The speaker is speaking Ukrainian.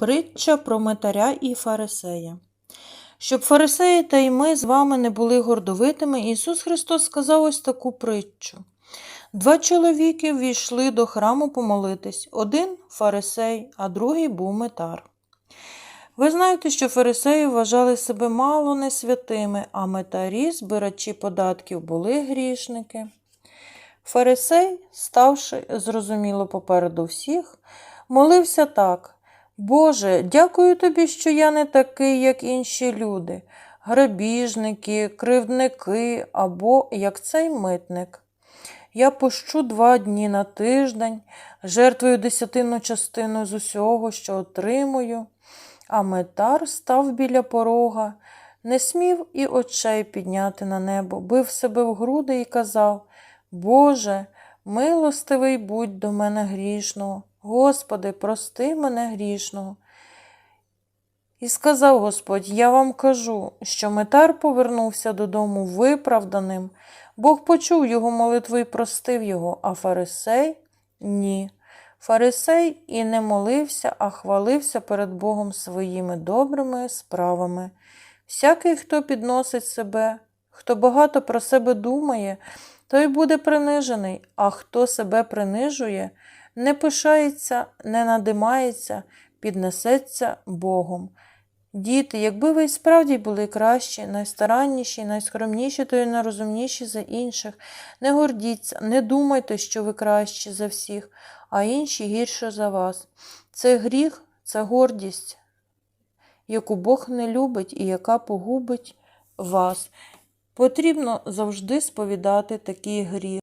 Притча про метаря і фарисея. Щоб фарисеї та й ми з вами не були гордовитими, Ісус Христос сказав ось таку притчу. Два чоловіки ввійшли до храму помолитись. Один фарисей, а другий був метар. Ви знаєте, що фарисеї вважали себе мало не святими, а метарі, збирачі податків, були грішники. Фарисей, ставши, зрозуміло, попереду всіх, молився так. Боже, дякую тобі, що я не такий, як інші люди, грабіжники, кривдники або як цей митник. Я пощу два дні на тиждень, жертвую десятину частину з усього, що отримую. А метар став біля порога, не смів і очей підняти на небо, бив себе в груди і казав Боже, милостивий будь до мене грішного, Господи, прости мене грішного. І сказав Господь, я вам кажу, що метар повернувся додому виправданим, Бог почув його молитву і простив його, а фарисей ні. Фарисей і не молився, а хвалився перед Богом своїми добрими справами. Всякий, хто підносить себе, хто багато про себе думає, той буде принижений, а хто себе принижує, не пишається, не надимається, піднесеться Богом. Діти, якби ви і справді були кращі, найстаранніші, найскромніші, то й найрозумніші за інших, не гордіться, не думайте, що ви кращі за всіх, а інші гірше за вас. Це гріх, це гордість, яку Бог не любить і яка погубить вас. Потрібно завжди сповідати такий гріх.